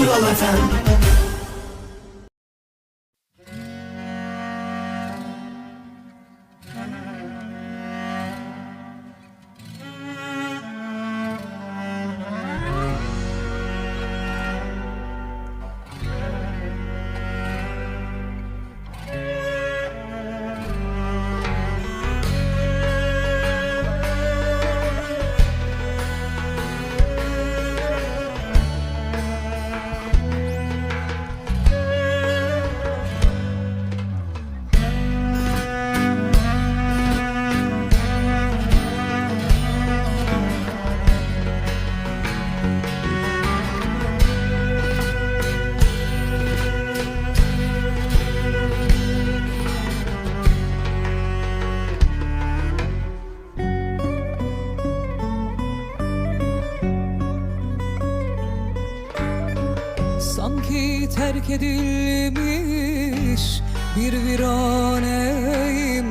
Kral FM terk edilmiş bir viraneyim.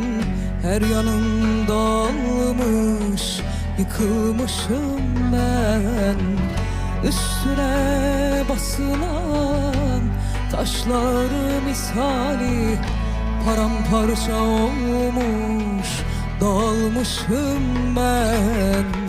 Her yanım dalmış yıkılmışım ben. Üstüne basılan taşlar misali Paramparça olmuş dağılmışım ben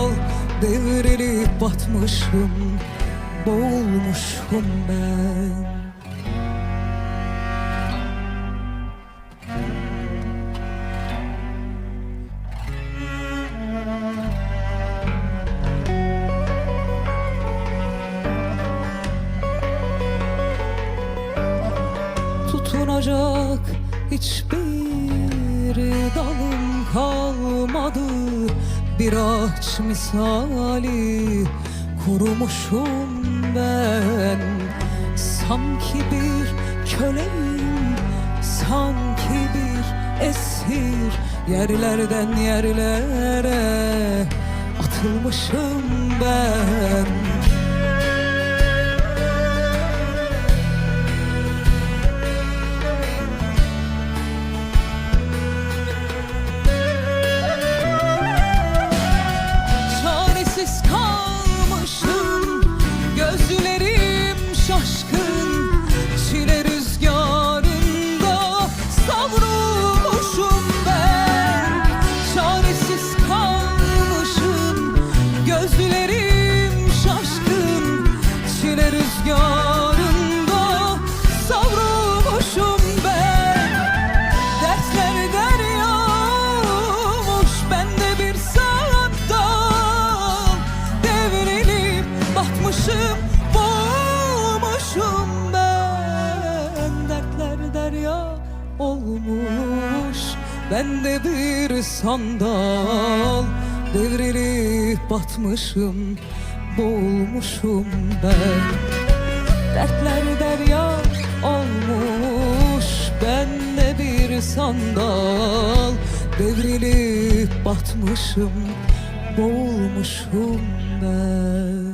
Devrilip batmışım Boğulmuşum ben. Tutunacak hiçbir kalmadı Bir ağaç misali kurumuşum ben. Sanki bir köleyim, sanki bir esir. Yerlerden yerlere atılmışım ben Gözlerim şaşkın batmışım boğulmuşum ben. Dertler derya olmuş. Bende bir sandal Devrilip batmışım boğulmuşum ben. Dertler derya olmuş. Bende bir sandal Devrilip batmışım Boğulmuşum ben